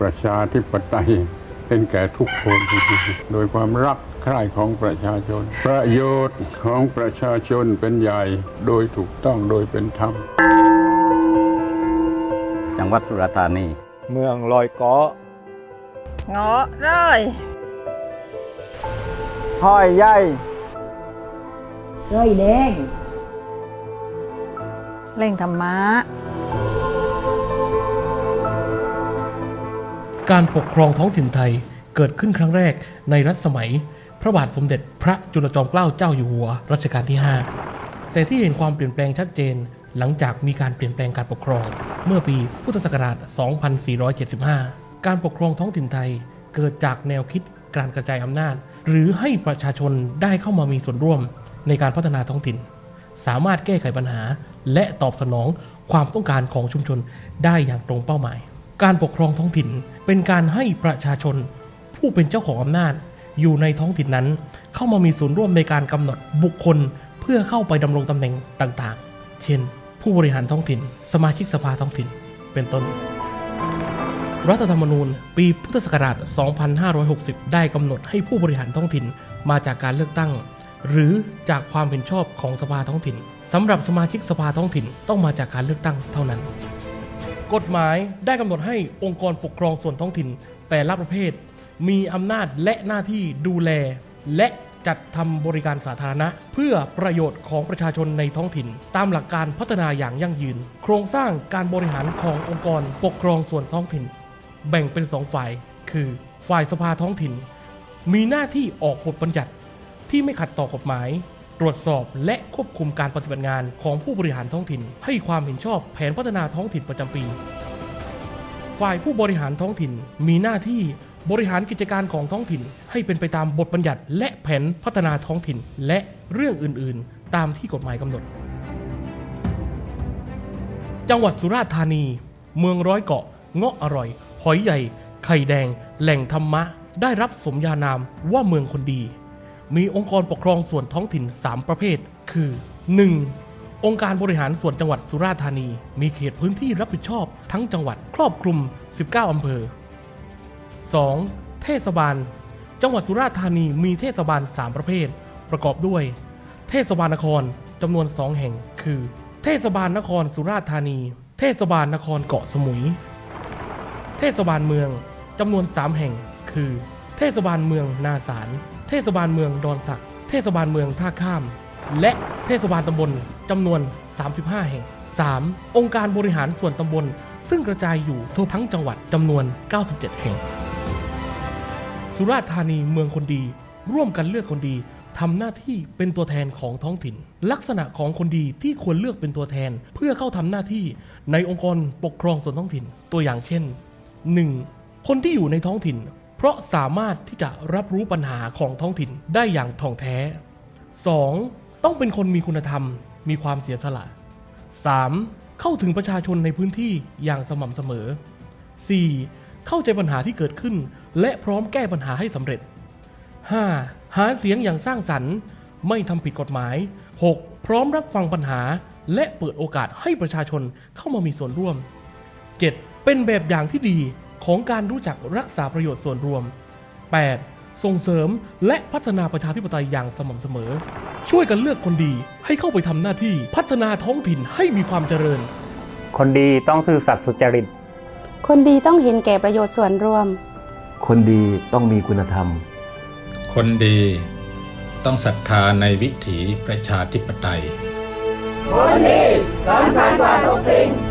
ประชาธิปไตยเป็นแก่ทุกคน โดยความรักใคร่ของประชาชน ประโยชน์ของประชาชนเป็นใหญ่ โดยถูกต้องโดยเป็นธรรม จังหวัดสุราษฎร์ธานี เมืองลอยเกาะเงาะเลยห้อยใหญ่ร้อยแดงเล่งธรรมะ การปกครองท้องถิ่นไทยเกิดขึ้นครั้งแรกในรัชสมัย พระบาทสมเด็จพระจุลจอมเกล้าเจ้าอยู่หัวรัชกาลที่ 5 แต่ที่เห็นความเปลี่ยนแปลงชัดเจน หลังจากมีการเปลี่ยนแปลงการปกครอง เมื่อปีพุทธศักราช 2475 การปกครองท้องถิ่นไทยเกิดจากแนวคิดการกระจายอำนาจ หรือให้ประชาชนได้เข้ามามีส่วนร่วมในการพัฒนาท้องถิ่น สามารถแก้ไขปัญหาและตอบสนองความต้องการของชุมชนได้อย่างตรงเป้าหมาย การปกครองท้องถิ่นเป็นการให้ประชาชน ผู้เป็นเจ้าของอำนาจ อยู่ในท้องถิ่นนั้น เข้ามามีส่วนร่วมในการกำหนดบุคคลเพื่อเข้าไปดำรงตำแหน่งต่างๆ เช่น ผู้บริหารท้องถิ่น สมาชิกสภาท้องถิ่น เป็นต้น รัฐธรรมนูญ ปีพุทธศักราช 2560 ได้กำหนดให้ผู้บริหารท้องถิ่นมาจากการเลือกตั้ง หรือจากความเห็นชอบของสภาท้องถิ่นสำหรับสมาชิกสภาท้องถิ่นต้องมาจากการเลือกตั้งเท่านั้น กฎหมายได้กำหนดให้องค์กรปกครองส่วนท้องถิ่น แต่ละประเภท มีอำนาจและหน้าที่ดูแล และจัดทำบริการสาธารณะ เพื่อประโยชน์ของประชาชนในท้องถิ่น ตามหลักการพัฒนาอย่างยั่งยืน โครงสร้างการบริหารขององค์กรปกครองส่วนท้องถิ่น แบ่งเป็นสองฝ่าย คือฝ่ายสภาท้องถิ่น มีหน้าที่ออกบทบัญญัติที่ไม่ขัดต่อกฎหมาย ตรวจสอบและควบคุมการปฏิบัติงานของผู้บริหารท้องถิ่น ให้ความเห็นชอบแผนพัฒนาท้องถิ่นประจำปี ฝ่ายผู้บริหารท้องถิ่นมีหน้าที่บริหารกิจการของท้องถิ่น ให้เป็นไปตามบทบัญญัติ และแผนพัฒนาท้องถิ่น และเรื่องอื่น ๆ ตามที่กฎหมายกำหนด จังหวัดสุราษฎร์ธานี เมืองร้อยเกาะ เงาะอร่อย หอยใหญ่ ไข่แดง แหล่งธรรมะ ได้รับสมญานามว่าเมืองคนดี มีองค์กรปกครองส่วนท้องถิ่น 3 ประเภท คือ 1. องค์การบริหารส่วนจังหวัดสุราษฎร์ธานี มีเขตพื้นที่รับผิดชอบทั้งจังหวัดครอบคลุม 19 อำเภอ 2. เทศบาล จังหวัดสุราษฎร์ธานีมีเทศบาล 3 ประเภท ประกอบด้วย เทศบาลนครจำนวน 2 แห่ง คือ เทศบาลนครสุราษฎร์ธานี เทศบาลนครเกาะสมุย เทศบาลเมืองจำนวน 3 แห่ง คือ เทศบาลเมืองนาสาร ทศบาลเมืองดอนสัก เทศบาลเมืองท่าข้าม และเทศบาลตำบลจำนวน 35 แห่ง 3. องค์การบริหารส่วนตำบล ซึ่งกระจายอยู่ทั่วทั้งจังหวัดจำนวน 97 แห่ง สุราษฎร์ธานีเมืองคนดี ร่วมกันเลือกคนดีทำหน้าที่เป็นตัวแทนของท้องถิ่น ลักษณะของคนดีที่ควรเลือกเป็นตัวแทน เพื่อเข้าทำหน้าที่ในองค์กรปกครองส่วนท้องถิ่น ตัวอย่างเช่น 1. คนที่อยู่ในท้องถิ่น เพราะสามารถที่จะรับรู้ปัญหาของท้องถิ่นได้อย่างท่องแท้ 2. ต้องเป็นคนมีคุณธรรม มีความเสียสละ 3. เข้าถึงประชาชนในพื้นที่อย่างสม่ำเสมอ 4. เข้าใจปัญหาที่เกิดขึ้น และพร้อมแก้ปัญหาให้สำเร็จ 5. หาเสียงอย่างสร้างสรรค์ ไม่ทำผิดกฎหมาย 6. พร้อมรับฟังปัญหา และเปิดโอกาสให้ประชาชนเข้ามามีส่วนร่วม 7. เป็นแบบอย่างที่ดี ของการรู้จักรักษาประโยชน์ส่วนรวม 8. ส่งเสริมและพัฒนาประชาธิปไตยอย่างสม่ำเสมอ ช่วยกันเลือกคนดีให้เข้าไปทำหน้าที่พัฒนาท้องถิ่นให้มีความเจริญ คนดีต้องซื่อสัตย์สุจริต คนดีต้องเห็นแก่ประโยชน์ส่วนรวม คนดีต้องมีคุณธรรม คนดีต้องศรัทธาในวิถีประชาธิปไตย คนดีสำคัญก